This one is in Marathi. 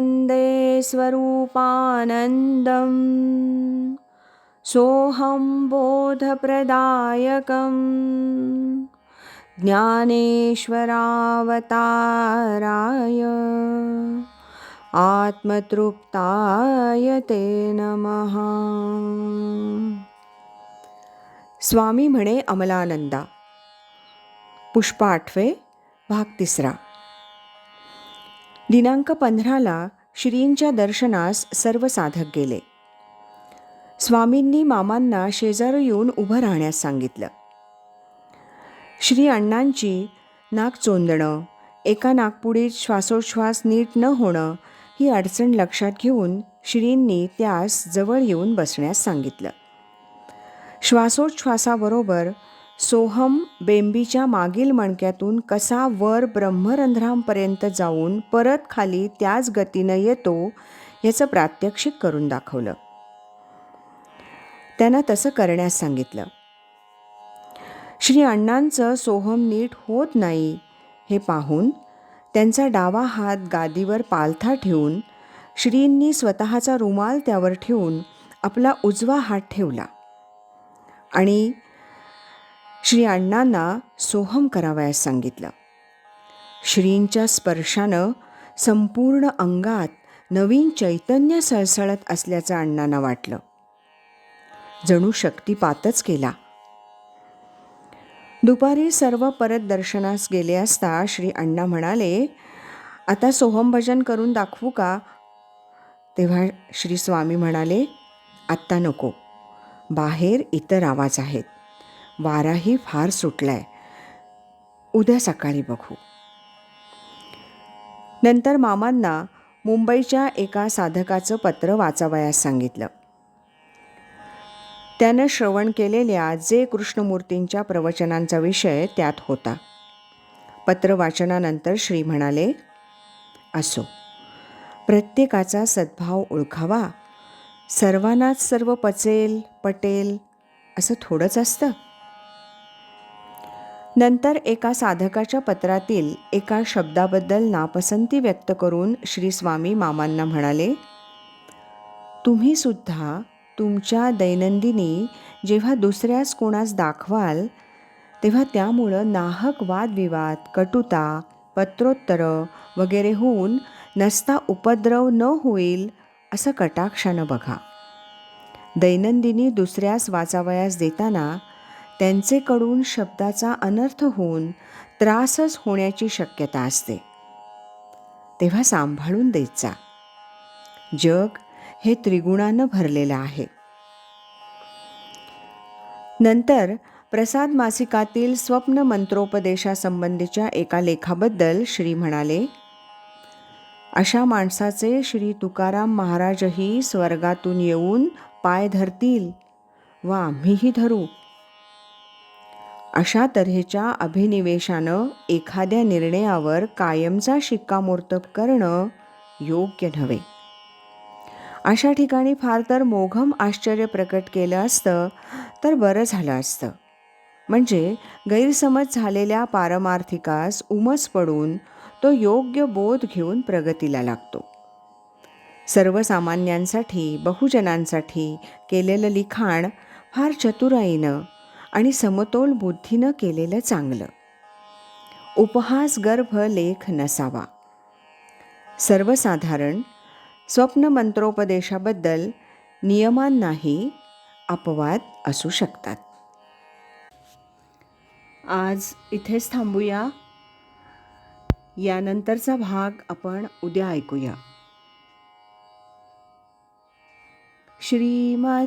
वन्दे स्वरूपानन्दम्। सोऽहं बोधप्रदायकं ज्ञानेश्वरावताराय। आत्मतृप्ताय ते नमः। स्वामी म्हणे अमलानंदा। पुष्प आठवे भाग तिसरा। दिनांक पंधराला श्रींच्या दर्शनास सर्व साधक गेले. स्वामींनी मामांना शेजारी येऊन उभं राहण्यास सांगितलं. श्री अण्णांची नाक चोंदणं एका नागपुडीत श्वासोच्छ्वास नीट न होणं ही अडचण लक्षात घेऊन श्रींनी त्यास जवळ येऊन बसण्यास सांगितलं. श्वासोच्छ्वासाबरोबर सोहम बेंबीच्या मागील मणक्यातून कसा वर ब्रह्मरंध्रांपर्यंत जाऊन परत खाली त्याच गतीनं येतो याचं प्रात्यक्षिक करून दाखवलं. त्यांना तसं करण्यास सांगितलं. श्री अण्णांचं सोहम नीट होत नाही हे पाहून त्यांचा डावा हात गादीवर पालथा ठेवून श्रींनी स्वतःचा रुमाल त्यावर ठेवून आपला उजवा हात ठेवला आणि श्री अण्णांना सोहम करावयास सांगितलं. श्रींच्या स्पर्शानं संपूर्ण अंगात नवीन चैतन्य सळसळत असल्याचं अण्णांना वाटलं. जणू शक्तिपातच केला. दुपारी सर्व परत दर्शनास गेले असता श्री अण्णा म्हणाले आता सोहम भजन करून दाखवू का? तेव्हा श्री स्वामी म्हणाले आत्ता नको. बाहेर इतर आवाज आहेत. वाराही फार सुटलाय. उद्या सकाळी बघू. नंतर मामांना मुंबईच्या एका साधकाचं पत्र वाचावयास सांगितलं. त्यानं श्रवण केलेल्या जे कृष्णमूर्तींच्या प्रवचनांचा विषय त्यात होता. पत्र वाचनानंतर श्री म्हणाले असो प्रत्येकाचा सद्भाव ओळखावा. सर्वांनाच सर्व पचेल पटेल असं थोडंच असतं. नंतर एका साधकाच्या पत्रातील एका शब्दाबद्दल नापसंती व्यक्त करून श्री स्वामी मामांना म्हणाले तुम्ही सुद्धा तुमच्या दैनंदिनी जेव्हा दुसऱ्यास कोणास दाखवाल तेव्हा त्यामुळं नाहक वादविवाद कटुता पत्रोत्तरं वगैरे होऊन नसता उपद्रव न होईल असं कटाक्षानं बघा. दैनंदिनी दुसऱ्यास वाचावयास देताना त्यांचेकडून शब्दाचा अनर्थ होऊन त्रासच होण्याची शक्यता असते. तेव्हा सांभाळून देत जा. जग हे त्रिगुणानं भरलेलं आहे. नंतर प्रसाद मासिकातील स्वप्न मंत्रोपदेशासंबंधीच्या एका लेखाबद्दल श्री म्हणाले अशा माणसाचे श्री तुकाराम महाराजही स्वर्गातून येऊन पाय धरतील व आम्हीही धरू. अशा तऱ्हेच्या अभिनिवेशानं एखाद्या निर्णयावर कायमचा शिक्कामोर्तब करणं योग्य नव्हे. अशा ठिकाणी फार तर मोघम आश्चर्य प्रकट केलं असतं तर बरं झालं असतं. म्हणजे गैरसमज झालेल्या पारमार्थिकास उमस पडून तो योग्य बोध घेऊन प्रगतीला लागतो. सर्वसामान्यांसाठी बहुजनांसाठी केलेलं लिखाण फार चतुराईनं आणि समतोल बुद्धीनं केलेलं चांगलं. उपहास गर्भ लेख नसावा. सर्वसाधारण स्वप्न मंत्रोपदेशाबद्दल नियमांनाही अपवाद असू शकतात. आज इथेच थांबूया. यानंतरचा भाग आपण उद्या ऐकूया. श्रीमद